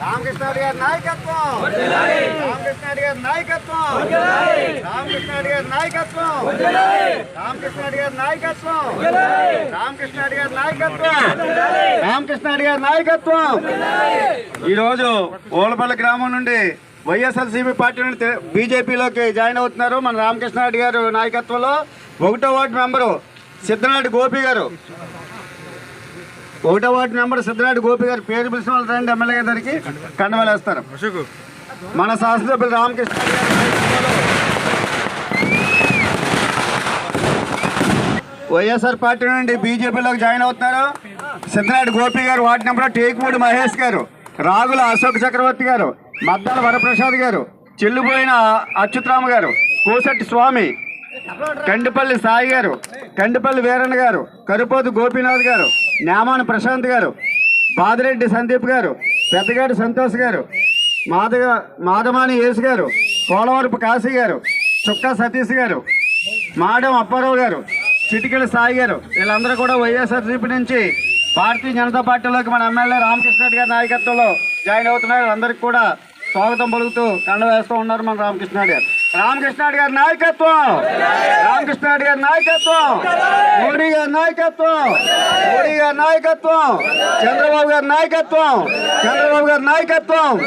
రామకృష్ణారెడ్డి గారి నాయకత్వం రామకృష్ణారెడ్డి గారి నాయకత్వం రామకృష్ణారెడ్డి గారి నాయకత్వం రామకృష్ణారెడ్డి గారి నాయకత్వం రామకృష్ణారెడ్డి గారి నాయకత్వం రామకృష్ణారెడ్డి గారి నాయకత్వం ఈరోజు ఓలపల్లి గ్రామం నుండి వైఎస్ఆర్సీపీ పార్టీ నుండి బీజేపీలోకి జాయిన్ అవుతున్నారు మన రామకృష్ణారెడ్డి గారు నాయకత్వంలో ఒకటో వార్డు మెంబరు. సిద్ధనాటి గోపి గారు. ఒకటో వార్డు మెంబర్ సిద్ధనాటి గోపి గారు. పేరు పిలిచిన వాళ్ళు రండి ఎమ్మెల్యే గారికి కండవలేస్తారు మన శాసనసభ్యులు రామకృష్ణ వైఎస్ఆర్ పార్టీ నుండి బీజేపీలోకి జాయిన్ అవుతున్నారు సిద్ధనాటి గోపి గారు. వార్డు నెంబర్ టేకుమూడి మహేష్ గారు. రాగుల అశోక్ చక్రవర్తి గారు. మద్దాల వరప్రసాద్ గారు. చెల్లుపోయిన అచ్యుతరామ గారు. కోసట్టి స్వామి. కండిపల్లి సాయి గారు. కండిపల్లి వీరన్న గారు కరుపోతు గోపీనాథ్ గారు నేమాని ప్రశాంత్ గారు బాదిరెడ్డి సందీప్ గారు పెద్దగాడి సంతోష్ గారు మాదగ మాదమాని యేసు గారు పోలవరపు కాశీ గారు చుక్క సతీష్ గారు మాడం అప్పారావు గారు చిటికెల సాయి గారు వీళ్ళందరూ కూడా వైఎస్ఆర్సీపీ నుంచి భారతీయ జనతా పార్టీలోకి మన ఎమ్మెల్యే రామకృష్ణ గారి నాయకత్వంలో జాయిన్ అవుతున్నారు. అందరికి కూడా స్వాగతం పలుకుతూ కండ వేస్తూ ఉన్నారు మన రామకృష్ణ గారు. రామకృష్ణ గారి నాయకత్వం. రామకృష్ణ గారి నాయకత్వం. మోడీ గారి నాయకత్వం. మోడీ గారి నాయకత్వం. చంద్రబాబు గారి నాయకత్వం. చంద్రబాబు గారి నాయకత్వం.